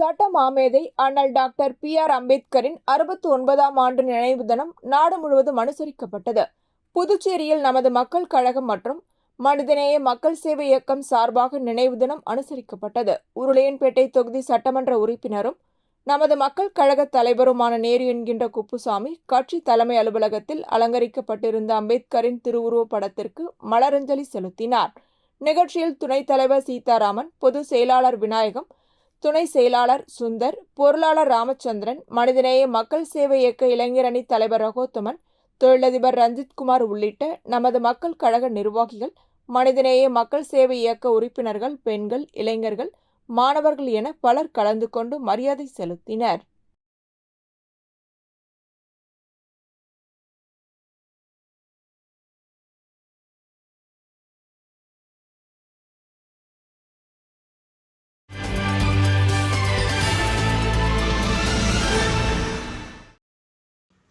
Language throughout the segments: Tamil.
சட்ட மாமேதை அண்ணல் டாக்டர் பி ஆர் அம்பேத்கரின் அறுபத்தி ஒன்பதாம் ஆண்டு நினைவு தினம் நாடு முழுவதும் அனுசரிக்கப்பட்டது. புதுச்சேரியில் நமது மக்கள் கழகம் மற்றும் மனிதநேய மக்கள் சேவை இயக்கம் சார்பாக நினைவு தினம் அனுசரிக்கப்பட்டது. உருளையன்பேட்டை தொகுதி சட்டமன்ற உறுப்பினரும் நமது மக்கள் கழக தலைவருமான நேரு என்கின்ற குப்புசாமி கட்சி தலைமை அலுவலகத்தில் அலங்கரிக்கப்பட்டிருந்த அம்பேத்கரின் திருவுருவப் படத்திற்கு மலரஞ்சலி செலுத்தினார். நிகழ்ச்சியில் துணைத் தலைவர் சீதாராமன் பொதுச் செயலாளர் விநாயகம் துணை செயலாளர் சுந்தர் பொருளாளர் ராமச்சந்திரன் மனிதநேய மக்கள் சேவை இயக்க இளைஞரணி தலைவர் ரகோத்தமன் தொழிலதிபர் ரஞ்சித்குமார் உள்ளிட்ட நமது மக்கள் கழக நிர்வாகிகள் மனிதநேய மக்கள் சேவை இயக்க உறுப்பினர்கள் பெண்கள் இளைஞர்கள் மாணவர்கள் என பலர் கலந்து கொண்டு மரியாதை செலுத்தினர்.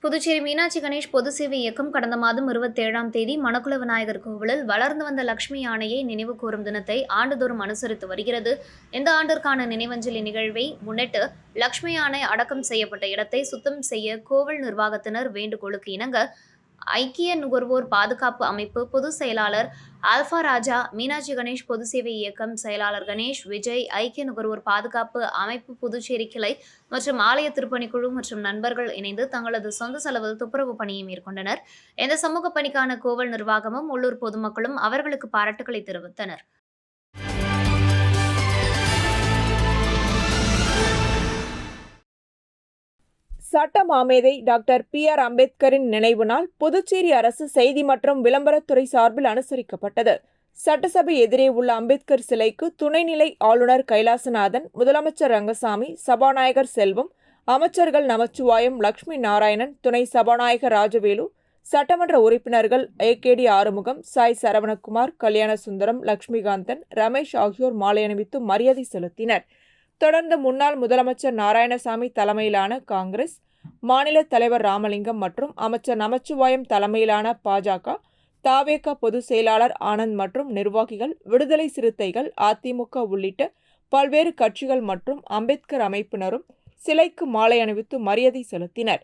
புதுச்சேரி மீனாட்சி கணேஷ் பொது சேவை இயக்கம் கடந்த மாதம் இருபத்தேழாம் தேதி மணக்குள விநாயகர் கோவிலில் வளர்ந்து வந்த லட்சுமி யானையை நினைவு கூறும் தினத்தை ஆண்டுதோறும் அனுசரித்து வருகிறது. இந்த ஆண்டிற்கான நினைவஞ்சலி நிகழ்வை முன்னிட்டு லட்சுமி யானை அடக்கம் செய்யப்பட்ட இடத்தை சுத்தம் செய்ய கோவில் நிர்வாகத்தினர் வேண்டுகோளுக்கு இணங்க ஐக்கிய நுகர்வோர் பாதுகாப்பு அமைப்பு பொதுச் செயலாளர் ஆல்பா ராஜா மீனாட்சி கணேஷ் பொது சேவை இயக்கம் செயலாளர் கணேஷ் விஜய் ஐக்கிய நுகர்வோர் பாதுகாப்பு அமைப்பு புதுச்சேரி கிளை மற்றும் ஆலய திருப்பணிக்குழு மற்றும் நண்பர்கள் இணைந்து தங்களது சொந்த செலவில் துப்புரவு பணியை மேற்கொண்டனர். இந்த சமூக பணிக்கான கோவில் நிர்வாகமும் உள்ளூர் பொதுமக்களும் அவர்களுக்கு பாராட்டுகளை தெரிவித்தனர். சட்ட மாமேதை டாக்டர் பி ஆர் அம்பேத்கரின் நினைவு நாள் புதுச்சேரி அரசு செய்தி மற்றும் விளம்பரத்துறை சார்பில் அனுசரிக்கப்பட்டது. சட்டசபை எதிரே உள்ள அம்பேத்கர் சிலைக்கு துணைநிலை ஆளுநர் கைலாசநாதன் முதலமைச்சர் ரங்கசாமி சபாநாயகர் செல்வம் அமைச்சர்கள் நமச்சிவாயம் லட்சுமி நாராயணன் துணை சபாநாயகர் ராஜவேலு சட்டமன்ற உறுப்பினர்கள் ஏகேடி ஆறுமுகம் சாய் சரவணகுமார் கல்யாண சுந்தரம் லட்சுமிகாந்தன் ரமேஷ் ஆகியோர் மாலை அணிவித்து மரியாதை செலுத்தினர். தொடர்ந்து முன்னாள் முதலமைச்சர் நாராயணசாமி தலைமையிலான காங்கிரஸ் மாநில தலைவர் ராமலிங்கம் மற்றும் அமைச்சர் நமச்சிவாயம் தலைமையிலான பாஜக தாவேக பொதுச் செயலாளர் ஆனந்த் மற்றும் நிர்வாகிகள் விடுதலை சிறுத்தைகள் அதிமுக உள்ளிட்ட பல்வேறு கட்சிகள் மற்றும் அம்பேத்கர் அமைப்பினரும் சிலைக்கு மாலை அணிவித்து மரியாதை செலுத்தினர்.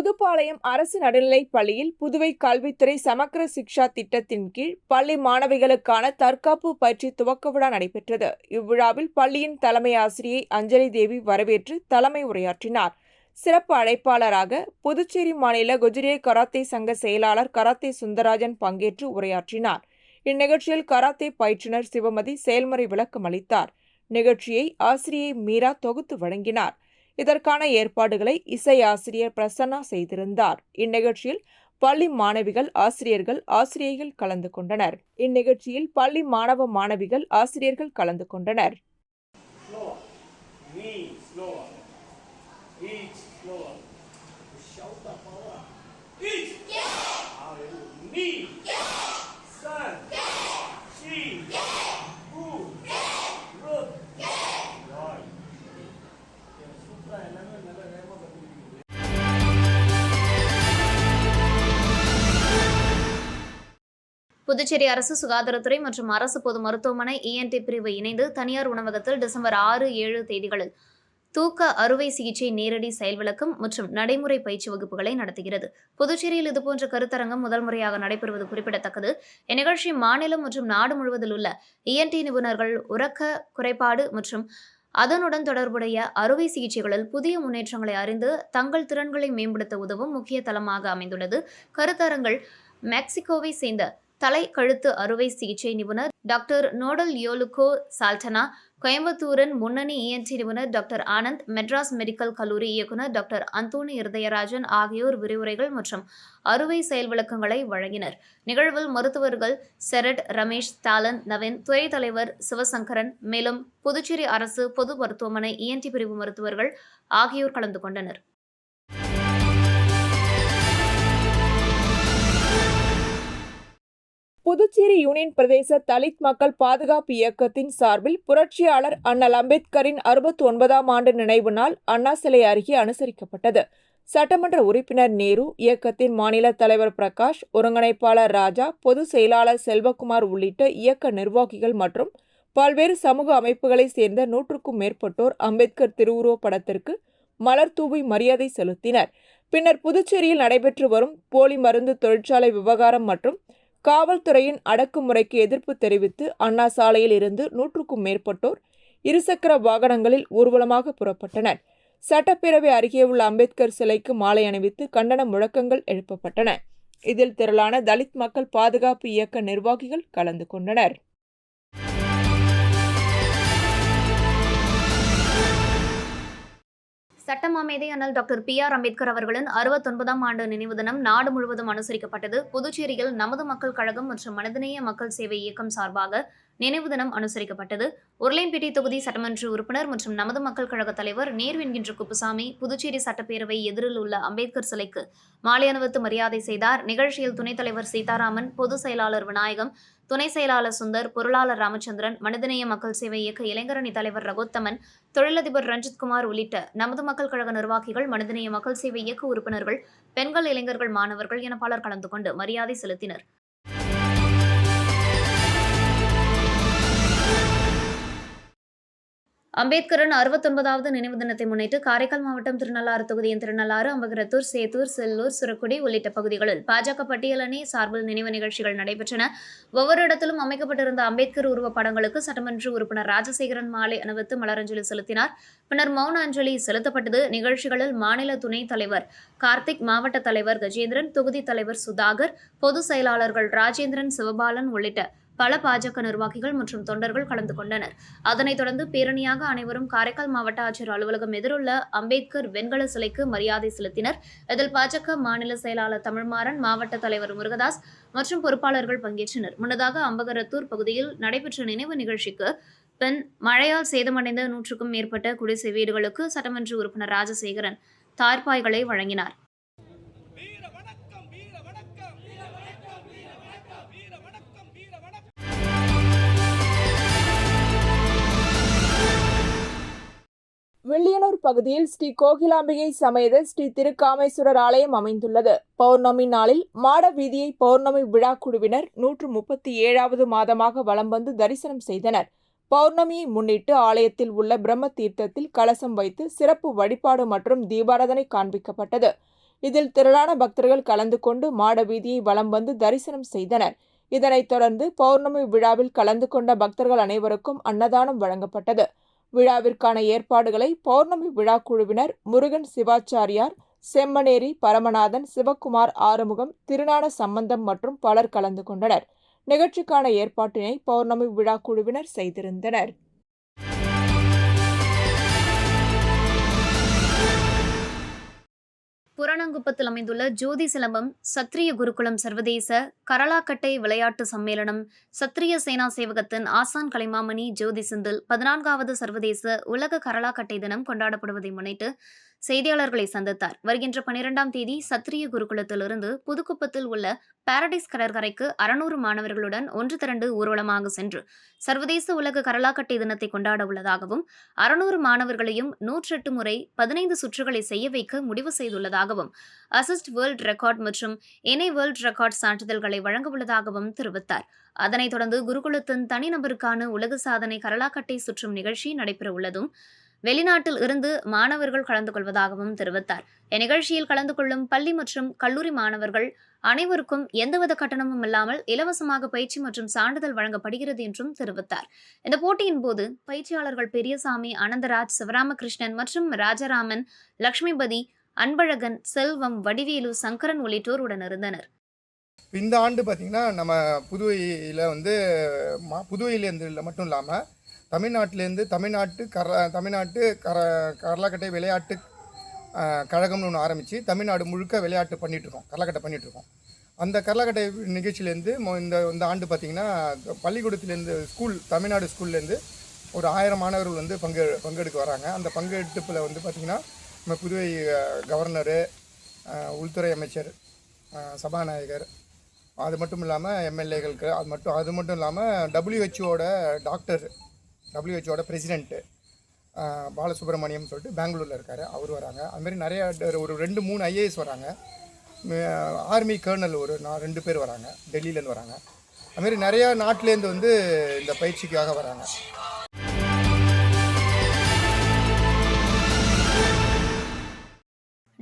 புதுப்பாளையம் அரசு நடுநிலைப் பள்ளியில் புதுவை கல்வித்துறை சமக்கர சிக்ஷா திட்டத்தின் கீழ் பள்ளி மாணவிகளுக்கான தற்காப்பு பயிற்சி துவக்க விழா நடைபெற்றது. இவ்விழாவில் பள்ளியின் தலைமை ஆசிரியை அஞ்சலி தேவி வரவேற்று தலைமை உரையாற்றினார். சிறப்பு அழைப்பாளராக புதுச்சேரி மாநில குஜிரே கராத்தே சங்க செயலாளர் கராத்தே சுந்தராஜன் பங்கேற்று உரையாற்றினார். இந்நிகழ்ச்சியில் கராத்தே பயிற்றுனர் சிவமதி செயல்முறை விளக்கம் அளித்தார். நிகழ்ச்சியை ஆசிரியை மீரா தொகுத்து வழங்கினார். இதற்கான ஏற்பாடுகளை இசை ஆசிரியர் பிரசன்னா செய்திருந்தார். இந்நிகழ்ச்சியில் பள்ளி மாணவிகள் ஆசிரியர்கள் ஆசிரியைகள் கலந்து கொண்டனர். இந்நிகழ்ச்சியில் பள்ளி மாணவ மாணவிகள் ஆசிரியர்கள் கலந்து கொண்டனர். புதுச்சேரி அரசு சுகாதாரத்துறை மற்றும் அரசு பொது மருத்துவமனை இஎன்டி பிரிவு இணைந்து தனியார் உணவகத்தில் டிசம்பர் ஆறு ஏழு தேதிகளில் தூக்க அறுவை சிகிச்சை நேரடி செயல்விளக்கம் மற்றும் நடைமுறை பயிற்சி வகுப்புகளை நடத்துகிறது. புதுச்சேரியில் இதுபோன்ற கருத்தரங்கம் முதல் முறையாக நடைபெறுவது குறிப்பிடத்தக்கது. இந்நிகழ்ச்சி மாநிலம் மற்றும் நாடு முழுவதில் உள்ள இஎன்டி நிபுணர்கள் உறக்க குறைபாடு மற்றும் அதனுடன் தொடர்புடைய அறுவை சிகிச்சைகளில் புதிய முன்னேற்றங்களை அறிந்து தங்கள் திறன்களை மேம்படுத்த உதவும் முக்கிய தளமாக அமைந்துள்ளது. கருத்தரங்கள் மெக்சிகோவை சேர்ந்த தலை கழுத்து அறுவை சிகிச்சை நிபுணர் டாக்டர் நோடல் யோலுகோ சால்டனா கோயம்புத்தூரின் முன்னணி இஎன்டி நிபுணர் டாக்டர் ஆனந்த் மெட்ராஸ் மெடிக்கல் கல்லூரி இயக்குனர் டாக்டர் அந்தோணி இருதயராஜன் ஆகியோர் விரிவுரைகள் மற்றும் அறுவை செயல் விளக்கங்களை வழங்கினர். நிகழ்வில் மருத்துவர்கள் செரட் ரமேஷ் தாலன் நவீன் துறை தலைவர் சிவசங்கரன் மேலும் புதுச்சேரி அரசு பொது மருத்துவமனை இஎன்டி பிரிவு மருத்துவர்கள் ஆகியோர் கலந்து கொண்டனர். புதுச்சேரி யூனியன் பிரதேச தலித் மக்கள் பாதுகாப்பு இயக்கத்தின் சார்பில் புரட்சியாளர் அண்ணல் அம்பேத்கரின் அறுபத்தி ஒன்பதாம் ஆண்டு நினைவு நாள் அண்ணா சிலை அருகே அனுசரிக்கப்பட்டது. சட்டமன்ற உறுப்பினர் நேரு இயக்கத்தின் மாநில தலைவர் பிரகாஷ் ஒருங்கிணைப்பாளர் ராஜா பொதுச் செயலாளர் செல்வகுமார் உள்ளிட்ட இயக்க நிர்வாகிகள் மற்றும் பல்வேறு சமூக அமைப்புகளைச் சேர்ந்த நூற்றுக்கும் மேற்பட்டோர் அம்பேத்கர் திருவுருவப் படத்திற்கு மலர் தூவி மரியாதை செலுத்தினர். பின்னர் புதுச்சேரியில் நடைபெற்று வரும் போலி மருந்து தொழிற்சாலை விவகாரம் மற்றும் காவல்துறையின் அடக்குமுறைக்கு எதிர்ப்பு தெரிவித்து அண்ணா சாலையில் இருந்து நூற்றுக்கும் மேற்பட்டோர் இருசக்கர வாகனங்களில் ஊர்வலமாக புறப்பட்டனர். சட்டப்பேரவை அருகே உள்ள அம்பேத்கர் சிலைக்கு மாலை அணிவித்து கண்டன முழக்கங்கள் எழுப்பப்பட்டன. இதில் திரளான தலித் மக்கள் பாதுகாப்பு இயக்க நிர்வாகிகள் கலந்து கொண்டனர். சட்டமாமேதை அண்ணல் டாக்டர் பி ஆர் அம்பேத்கர் அவர்களின் அறுபத்தொன்பதாம் ஆண்டு நினைவு தினம் நாடு முழுவதும் அனுசரிக்கப்பட்டது. புதுச்சேரியில் நமது மக்கள் கழகம் மற்றும் மனிதநேய மக்கள் சேவை இயக்கம் சார்பாக நினைவு தினம் அனுசரிக்கப்பட்டது. உருளையன்பேட்டை தொகுதி சட்டமன்ற உறுப்பினர் மற்றும் நமது மக்கள் கழக தலைவர் நேர்வென்கின்ற குப்புசாமி புதுச்சேரி சட்டப்பேரவை எதிரில் உள்ள அம்பேத்கர் சிலைக்கு மாலை அணிவித்து மரியாதை செய்தார். நிகழ்ச்சியில் துணைத் தலைவர் சீதாராமன் பொதுச் செயலாளர் விநாயகம் துணை செயலாளர் சுந்தர் பொருளாளர் ராமச்சந்திரன் மனிதநேய மக்கள் சேவை இயக்க இளைஞரணி தலைவர் ரகோத்தமன் தொழிலதிபர் ரஞ்சித்குமார் உள்ளிட்ட நமது மக்கள் கழக நிர்வாகிகள் மனிதநேய மக்கள் சேவை இயக்க உறுப்பினர்கள் பெண்கள் இளைஞர்கள் மாணவர்கள் என பலர் கலந்து கொண்டு மரியாதை செலுத்தினர். அம்பேத்கரின் அறுபத்தொன்பதாவது நினைவு தினத்தை முன்னிட்டு காரைக்கால் மாவட்டம் திருநள்ளாறு தொகுதியின் திருநள்ளாறு அம்பகரத்தூர் சேத்தூர் செல்லூர் சுரக்குடி உள்ளிட்ட பகுதிகளில் பாஜக பட்டியல் அணி சார்பில் நினைவு நிகழ்ச்சிகள் நடைபெற்றன. ஒவ்வொரு இடத்திலும் அமைக்கப்பட்டிருந்த அம்பேத்கர் உருவ படங்களுக்கு சட்டமன்ற உறுப்பினர் ராஜசேகரன் மாலை அணிவித்து மலரஞ்சலி செலுத்தினார். பின்னர் மௌன அஞ்சலி செலுத்தப்பட்டது. நிகழ்ச்சிகளில் மாநில துணைத் தலைவர் கார்த்திக் மாவட்ட தலைவர் கஜேந்திரன் தொகுதி தலைவர் சுதாகர் பொதுச் செயலாளர்கள் ராஜேந்திரன் சிவபாலன் உள்ளிட்ட பல பாஜக நிர்வாகிகள் மற்றும் தொண்டர்கள் கலந்து கொண்டனர். அதனைத் தொடர்ந்து பேரணியாக அனைவரும் காரைக்கால் மாவட்ட ஆட்சியர் அலுவலகம் எதிருள்ள அம்பேத்கர் வெண்கல சிலைக்கு மரியாதை செலுத்தினர். இதில் பாஜக மாநில செயலாளர் தமிழ்மாறன் மாவட்ட தலைவர் முருகதாஸ் மற்றும் பொறுப்பாளர்கள் பங்கேற்றனர். முன்னதாக அம்பகரத்தூர் பகுதியில் நடைபெற்ற நினைவு நிகழ்ச்சிக்கு பின் மழையால் சேதமடைந்த நூற்றுக்கும் மேற்பட்ட குடிசை வீடுகளுக்கு சட்டமன்ற உறுப்பினர் ராஜசேகரன் தார்பாய்களை வழங்கினார். பகுதியில் ஸ்ரீ கோகிலாம்பிகை சமேத ஸ்ரீ திருக்காமேஸ்வரர் ஆலயம் அமைந்துள்ளது. பௌர்ணமி நாளில் மாட வீதியை பௌர்ணமி விழா குழுவினர் நூற்று முப்பத்தி ஏழாவது மாதமாக வலம் வந்து தரிசனம் செய்தனர். பௌர்ணமியை முன்னிட்டு ஆலயத்தில் உள்ள பிரம்ம தீர்த்தத்தில் கலசம் வைத்து சிறப்பு வழிபாடு மற்றும் தீபாராதனை காண்பிக்கப்பட்டது. இதில் திரளான பக்தர்கள் கலந்து கொண்டு மாட வீதியை வலம் வந்து தரிசனம் செய்தனர். இதனைத் தொடர்ந்து பௌர்ணமி விழாவில் கலந்து கொண்ட பக்தர்கள் அனைவருக்கும் அன்னதானம் வழங்கப்பட்டது. விழாவிற்கான ஏற்பாடுகளை பௌர்ணமி விழா குழுவினர் முருகன் சிவாச்சாரியார் செம்மனேரி பரமநாதன் சிவக்குமார் ஆறுமுகம் திருநாட சம்பந்தம் மற்றும் பலர் கலந்து கொண்டனர். நிகழ்ச்சிக்கான ஏற்பாட்டினை பௌர்ணமி விழா குழுவினர் செய்திருந்தனர். புரணங்குப்பத்தில் அமைந்துள்ள ஜோதி சிலம்பம் சத்திரிய குருகுலம் சர்வதேச கரலாக்கட்டை விளையாட்டு சம்மேளனம் சத்திரிய சேனா சேவகத்தின் ஆசான் கலைமாமணி ஜோதி சிந்தில் பதினான்காவது சர்வதேச உலக கரலாக்கட்டை தினம் கொண்டாடப்படுவதை முன்னிட்டு செய்தியாளர்களை சந்தித்தார். வருகின்ற பனிரெண்டாம் தேதி சத்திரிய குருகுலத்திலிருந்து புதுக்குப்பத்தில் உள்ள பாரடைஸ் கடற்கரைக்கு அறுநூறு மாணவர்களுடன் ஒன்று திரண்டு ஊர்வலமாக சென்று சர்வதேச உலக கரலாக்கட்டை தினத்தை கொண்டாட உள்ளதாகவும் அறுநூறு மாணவர்களையும் நூற்றெட்டு முறை பதினைந்து சுற்றுகளை செய்ய வைக்க முடிவு செய்துள்ளதாக செய்துள்ளதாகவும் அசிஸ்ட் வேர்ல்ட் ரெக்கார்ட் மற்றும் இணை வேர்ல்ட் ரெக்கார்ட் சான்றிதழ்களை வழங்க உள்ளதாகவும் தெரிவித்தார். அதனைத் தொடர்ந்து குருகுலத்தின் தனிநபருக்கான உலக சாதனை கரலாக்கட்டை சுற்றும் நிகழ்ச்சி நடைபெற உள்ளதும் வெளிநாட்டில் இருந்து மாணவர்கள் கலந்து கொள்வதாகவும் தெரிவித்தார். இந்நிகழ்ச்சியில் கலந்து கொள்ளும் பள்ளி மற்றும் கல்லூரி மாணவர்கள் அனைவருக்கும் எந்தவித கட்டணமும் இல்லாமல் இலவசமாக பயிற்சி மற்றும் சான்றிதழ் வழங்கப்படுகிறது என்றும் தெரிவித்தார். இந்த போட்டியின் போது பயிற்சியாளர்கள் பெரியசாமி அனந்தராஜ் சிவராமகிருஷ்ணன் மற்றும் ராஜராமன் லட்சுமிபதி அன்பழகன் செல்வம் வடிவேலு சங்கரன் உள்ளிட்டோர் உடனிருந்தனர் இந்த ஆண்டு பார்த்திங்கன்னா நம்ம புதுவையில் வந்து மா புதுவையிலேருந்து இல்லை மட்டும் இல்லாமல் தமிழ்நாட்டிலேருந்து தமிழ்நாட்டு கர தமிழ்நாட்டு கர கரலாக்கட்டை விளையாட்டு கழகம்னு ஒன்று ஆரம்பித்து தமிழ்நாடு முழுக்க விளையாட்டு பண்ணிகிட்ருக்கோம் கரலாக்கட்டை பண்ணிகிட்ருக்கோம் அந்த கரலாக்கட்டை நிகழ்ச்சியிலேருந்து இந்த இந்த ஆண்டு பார்த்திங்கன்னா பள்ளிக்கூடத்துலேருந்து ஸ்கூல் தமிழ்நாடு ஸ்கூல்லேருந்து ஒரு ஆயிரம் மாணவர்கள் வந்து பங்கு பங்கெடுக்க வராங்க. அந்த பங்கெடுப்பில் வந்து பார்த்திங்கன்னா நம்ம புதுவை கவர்னரு உள்துறை அமைச்சர் சபாநாயகர் அது மட்டும் இல்லாமல் எம்எல்ஏகளுக்கு அது மட்டும் அது மட்டும் இல்லாமல் டபிள்யூஹெச்ஓட டாக்டர் டபிள்யூஹெச்ஓட பிரசிடெண்ட்டு பாலசுப்ரமணியம் சொல்லிட்டு பெங்களூரில் இருக்கார். அவர் வராங்க. அதுமாரி நிறையா நிறைய ட- ஒரு ரெண்டு மூணு ஐஏஎஸ் வராங்க. ஆர்மி கர்னல் ஒரு நான் ரெண்டு பேர் வராங்க. டெல்லியிலேருந்து வராங்க. அதுமாரி நிறையா நாட்டிலேருந்து வந்து இந்த பயிற்சிக்காக வராங்க.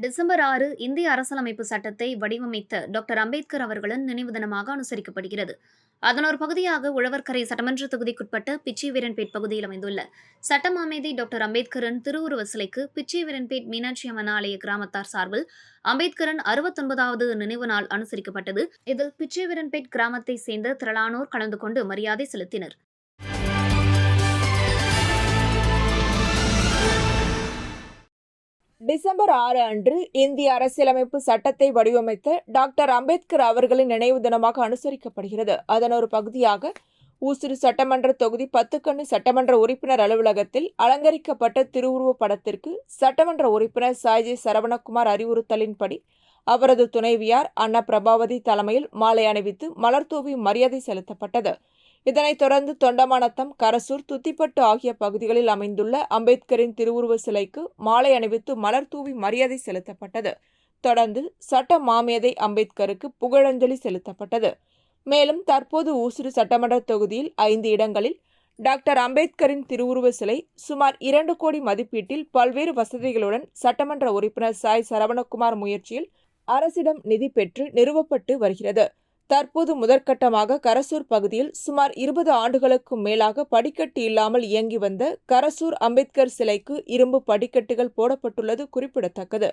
டிசம்பர் ஆறு இந்திய அரசியலமைப்பு சட்டத்தை வடிவமைத்த டாக்டர் அம்பேத்கர் அவர்களின் நினைவு தினமாக அனுசரிக்கப்படுகிறது. அதன் ஒரு பகுதியாக உழவர்கரை சட்டமன்ற தொகுதிக்குட்பட்ட பிச்சிவீரன்பேட் பகுதியில் அமைந்துள்ள சட்டம் அமைதி டாக்டர் அம்பேத்கரின் திருவுருவ சிலைக்கு பிச்சிவீரன்பேட் மீனாட்சி அம்மன் ஆலய கிராமத்தார் சார்பில் அம்பேத்கரின் அறுபத்தொன்பதாவது நினைவு நாள் அனுசரிக்கப்பட்டது. இதில் பிச்சிவீரன்பேட் கிராமத்தை சேர்ந்த திரளானோர் கலந்து கொண்டு மரியாதை செலுத்தினர். டிசம்பர் ஆறு அன்று இந்திய அரசியலமைப்பு சட்டத்தை வடிவமைத்த டாக்டர் அம்பேத்கர் அவர்களின் நினைவு தினமாக அனுசரிக்கப்படுகிறது. அதன் ஒரு பகுதியாக ஊசுடு சட்டமன்ற தொகுதி பத்துக்கண்ணு சட்டமன்ற உறுப்பினர் அலுவலகத்தில் அலங்கரிக்கப்பட்ட திருவுருவப் படத்திற்கு சட்டமன்ற உறுப்பினர் சாய்ஜி சரவணகுமார் அறிவுறுத்தலின்படி அவரது துணைவியார் அன்ன பிரபாவதி தலைமையில் மாலை அணிவித்து மலர்தூவி மரியாதை செலுத்தப்பட்டது. இதனைத் தொடர்ந்து தொண்டமானத்தம் கரசூர் துத்திப்பட்டு ஆகிய பகுதிகளில் அமைந்துள்ள அம்பேத்கரின் திருவுருவ சிலைக்கு மாலை அணிவித்து மலர் தூவி மரியாதை செலுத்தப்பட்டது. தொடர்ந்து சட்ட மாமேதை அம்பேத்கருக்கு புகழஞ்சலி செலுத்தப்பட்டது. மேலும் தற்போது ஊசுடு சட்டமன்ற தொகுதியில் ஐந்து இடங்களில் டாக்டர் அம்பேத்கரின் திருவுருவ சிலை சுமார் இரண்டு கோடி மதிப்பீட்டில் பல்வேறு வசதிகளுடன் சட்டமன்ற உறுப்பினர் சாய் சரவணகுமார் முயற்சியில் அரசிடம் நிதி பெற்று நிறுவப்பட்டு வருகிறது. தற்போது முதற்கட்டமாக கரசூர் பகுதியில் சுமார் இருபது ஆண்டுகளுக்கும் மேலாக படிக்கட்டு இல்லாமல் இயங்கி வந்த கரசூர் அம்பேத்கர் சிலைக்கு இரும்பு படிக்கட்டுகள் போடப்பட்டுள்ளது குறிப்பிடத்தக்கது.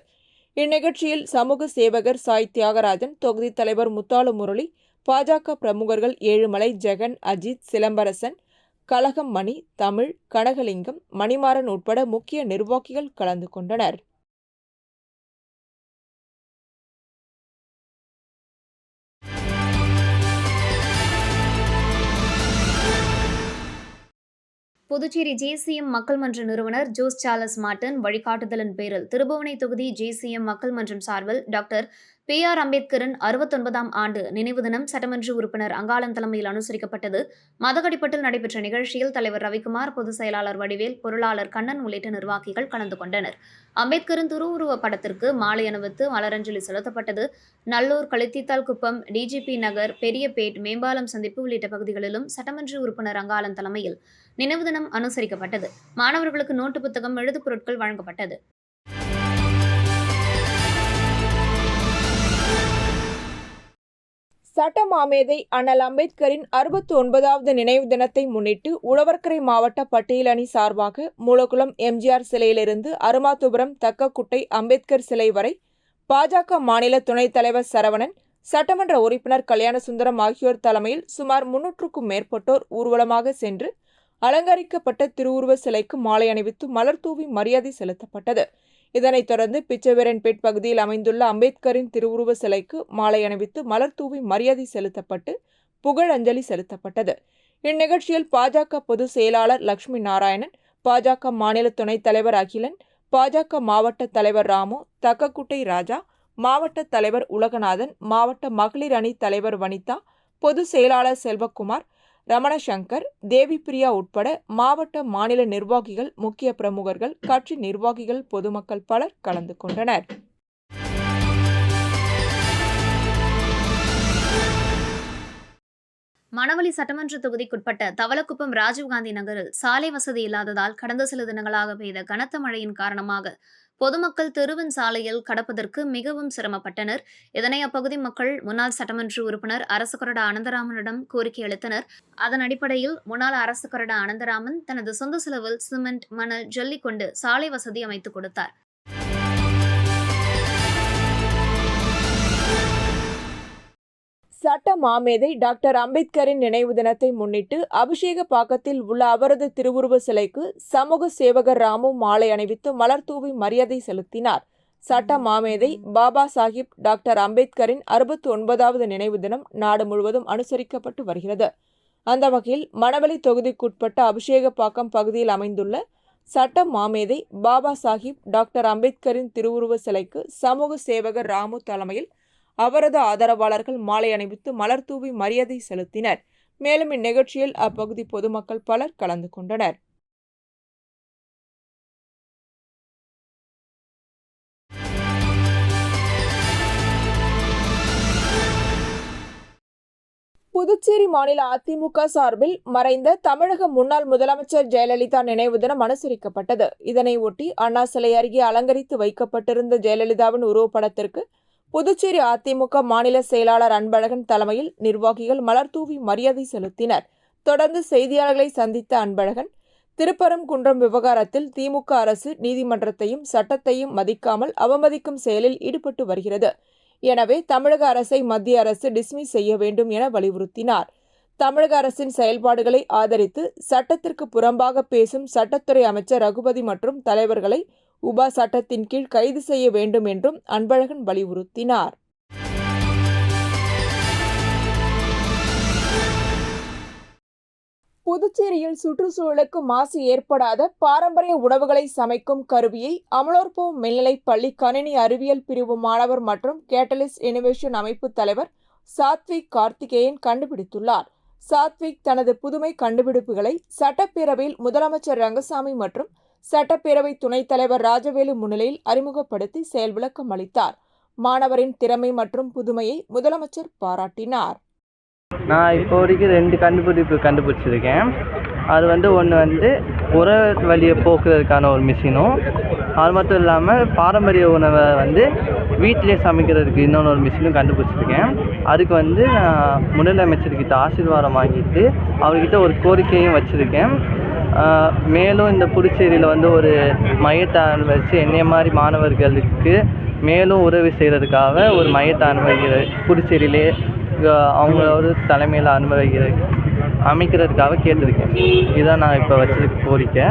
இந்நிகழ்ச்சியில் சமூக சேவகர் சாய் தியாகராஜன் தொகுதி தலைவர் முத்தாலு முரளி பாஜக பிரமுகர்கள் ஏழுமலை ஜெகன் அஜித் சிலம்பரசன் கலகம் மணி தமிழ் கனகலிங்கம் மணிமாறன் உட்பட முக்கிய நிர்வாகிகள் கலந்து கொண்டனர். புதுச்சேரி ஜேசிஎம் மக்கள் மன்ற நிறுவனர் ஜோஸ் சார்லஸ் மார்டன் வழிகாட்டுதலின் பேரில் திருபுவனை தொகுதி ஜேசிஎம் மக்கள் மன்றம் சார்பில் டாக்டர் பி ஆர் அம்பேத்கரின் அறுபத்தொன்பதாம் ஆண்டு நினைவு தினம் சட்டமன்ற உறுப்பினர் அங்காளன் தலைமையில் அனுசரிக்கப்பட்டது. மதகடிப்பட்டில் நடைபெற்ற நிகழ்ச்சியில் தலைவர் ரவிக்குமார் பொதுச் செயலாளர் வடிவேல் பொருளாளர் கண்ணன் உள்ளிட்ட நிர்வாகிகள் கலந்து கொண்டனர். அம்பேத்கரின் திருவுருவ படத்திற்கு மாலை அணிவித்து மலரஞ்சலி செலுத்தப்பட்டது. நல்லூர் களித்தித்தால் குப்பம் டிஜிபி நகர் பெரியபேட் மேம்பாலம் சந்திப்பு உள்ளிட்ட பகுதிகளிலும் சட்டமன்ற உறுப்பினர் அங்காளன் தலைமையில் நினைவு தினம் அனுசரிக்கப்பட்டது. மாணவர்களுக்கு நோட்டு புத்தகம் எழுதுப் பொருட்கள் வழங்கப்பட்டது. சட்ட மாமேதை அண்ணல் அம்பேத்கரின் அறுபத்தி ஒன்பதாவது நினைவு தினத்தை முன்னிட்டு உழவர்கரை மாவட்ட பட்டியல் அணி சார்பாக மூலகுளம் எம்ஜிஆர் சிலையிலிருந்து அருமாத்துபுரம் தக்கக்குட்டை அம்பேத்கர் சிலை வரை பாஜக மாநில துணைத் தலைவர் சரவணன் சட்டமன்ற உறுப்பினர் கல்யாணசுந்தரம் ஆகியோர் தலைமையில் சுமார் முன்னூற்றுக்கும் மேற்பட்டோர் ஊர்வலமாக சென்று அலங்கரிக்கப்பட்ட திருவுருவ சிலைக்கு மாலை அணிவித்து மலர் தூவி மரியாதை செலுத்தப்பட்டது. இதனைத் தொடர்ந்து பிச்சவீரன்பேட் பகுதியில் அமைந்துள்ள அம்பேத்கரின் திருவுருவ சிலைக்கு மாலை அணிவித்து மலர் தூவி மரியாதை செலுத்தப்பட்டு புகழஞ்சலி செலுத்தப்பட்டது. இந்நிகழ்ச்சியில் பாஜக பொதுச் செயலாளர் லட்சுமி நாராயணன் பாஜக மாநில துணைத் தலைவர் அகிலன் பாஜக மாவட்ட தலைவர் ராமு தக்கக்குட்டை ராஜா மாவட்ட தலைவர் உலகநாதன் மாவட்ட மகளிர் அணி தலைவர் வனிதா பொதுச் செயலாளர் செல்வக்குமார் ரமணசங்கர் தேவிப்பிரியா உட்பட மாவட்ட மாநில நிர்வாகிகள் முக்கிய பிரமுகர்கள் கட்சி நிர்வாகிகள் பொதுமக்கள் பலர் கலந்து கொண்டனர். மணவலி சட்டமன்ற தொகுதிக்குட்பட்ட தவளக்குப்பம் ராஜீவ்காந்தி நகரில் சாலை வசதி இல்லாததால் கடந்த சில தினங்களாக பெய்த கனத்த மழையின் காரணமாக பொதுமக்கள் தெருவின் சாலையில் கடப்பதற்கு மிகவும் சிரமப்பட்டனர். இதனை அப்பகுதி மக்கள் முன்னாள் சட்டமன்ற உறுப்பினர் அரசு கொறடா அனந்தராமனிடம் கோரிக்கை அளித்தனர். அதன் அடிப்படையில் முன்னாள் அரசு கொறடா அனந்தராமன் தனது சொந்த செலவில் சிமெண்ட் மணல் ஜல்லி கொண்டு சாலை வசதி அமைத்துக் கொடுத்தார். சட்ட மாமேதை டாக்டர் அம்பேத்கரின் நினைவு தினத்தை முன்னிட்டு அபிஷேக பாக்கத்தில் உள்ள அவரது திருவுருவ சிலைக்கு சமூக சேவகர் ராமு மாலை அணிவித்து மலர் தூவி மரியாதை செலுத்தினார். சட்ட மாமேதை பாபா சாஹிப் டாக்டர் அம்பேத்கரின் அறுபத்தி ஒன்பதாவது நினைவு தினம் நாடு முழுவதும் அனுசரிக்கப்பட்டு வருகிறது. அந்த வகையில் மணவெளி தொகுதிக்குட்பட்ட அபிஷேகப்பாக்கம் பகுதியில் அமைந்துள்ள சட்ட மாமேதை பாபா சாஹிப் டாக்டர் அம்பேத்கரின் திருவுருவ சிலைக்கு சமூக சேவகர் ராமு தலைமையில் அவரது ஆதரவாளர்கள் மாலை அணிவித்து மலர் தூவி மரியாதை செலுத்தினர். மேலும் இந்நிகழ்ச்சியில் அப்பகுதி பொதுமக்கள் பலர் கலந்து கொண்டனர். புதுச்சேரி மாநில அதிமுக சார்பில் மறைந்த தமிழக முன்னாள் முதலமைச்சர் ஜெயலலிதா நினைவு தினம் அனுசரிக்கப்பட்டது. இதனை ஒட்டி அண்ணா சிலை அருகே அலங்கரித்து வைக்கப்பட்டிருந்த ஜெயலலிதாவின் உருவப்படத்திற்கு புதுச்சேரி அதிமுக மாநில செயலாளர் அன்பழகன் தலைமையில் நிர்வாகிகள் மலர்தூவி மரியாதை செலுத்தினர். தொடர்ந்து செய்தியாளர்களை சந்தித்த அன்பழகன் திருப்பரங்குன்றம் விவகாரத்தில் திமுக அரசு நீதிமன்றத்தையும் சட்டத்தையும் மதிக்காமல் அவமதிக்கும் செயலில் ஈடுபட்டு வருகிறது. எனவே தமிழக அரசை மத்திய அரசு டிஸ்மிஸ் செய்ய வேண்டும் என வலியுறுத்தினார். தமிழக அரசின் செயல்பாடுகளை ஆதரித்து சட்டத்திற்கு புறம்பாக பேசும் சட்டத்துறை அமைச்சர் ரகுபதி மற்றும் தலைவர்களை உபா சட்டத்தின் கீழ் கைது செய்ய வேண்டும் என்றும் அன்பழகன் வலியுறுத்தினார். புதுச்சேரியில் சுற்றுச்சூழலுக்கு மாசு ஏற்படாத பாரம்பரிய உணவுகளை சமைக்கும் கருவியை அமலோற்போ மேல்நிலைப் பள்ளி கணினி அறிவியல் பிரிவு மாணவர் மற்றும் கேட்டலிஸ்ட் இனோவேஷன் அமைப்பு தலைவர் சாத்விக் கார்த்திகேயன் கண்டுபிடித்துள்ளார். சாத்விக் தனது புதுமை கண்டுபிடிப்புகளை சட்டப்பேரவையில் முதலமைச்சர் ரங்கசாமி மற்றும் சட்டப்பேரவை துணைத் தலைவர் ராஜவேலு முன்னிலையில் அறிமுகப்படுத்தி செயல் விளக்கம் அளித்தார். மாணவரின் திறமை மற்றும் புதுமையை முதலமைச்சர் பாராட்டினார். நான் இப்போ வரைக்கும் ரெண்டு கண்டுபிடிப்பு கண்டுபிடிச்சிருக்கேன். அது வந்து ஒன்று வந்து உர வழியை போக்குறதுக்கான ஒரு மிஷினும் அது மட்டும் இல்லாமல் பாரம்பரிய உணவை வந்து வீட்டிலே சமைக்கிறதுக்கு இன்னொன்று ஒரு மிஷினும் கண்டுபிடிச்சிருக்கேன். அதுக்கு வந்து நான் முதலமைச்சர்கிட்ட ஆசீர்வாதம் வாங்கிட்டு அவர்கிட்ட ஒரு கோரிக்கையும் வச்சுருக்கேன். மேலும் இந்த புதுச்சேரியில் வந்து ஒரு மையத்தை வச்சு என்னைய மாதிரி மாணவர்களுக்கு மேலும் உதவி செய்கிறதுக்காக ஒரு மையத்தை அனுபவிக்கிறது புதுச்சேரியிலே ஆஹ் அவங்களோட தலைமையில் அனுமதிக்கிற அமைக்கிறதுக்காக கேட்டிருக்கேன். இதுதான் நான் இப்போ வச்சிருக்க கோரிக்கை.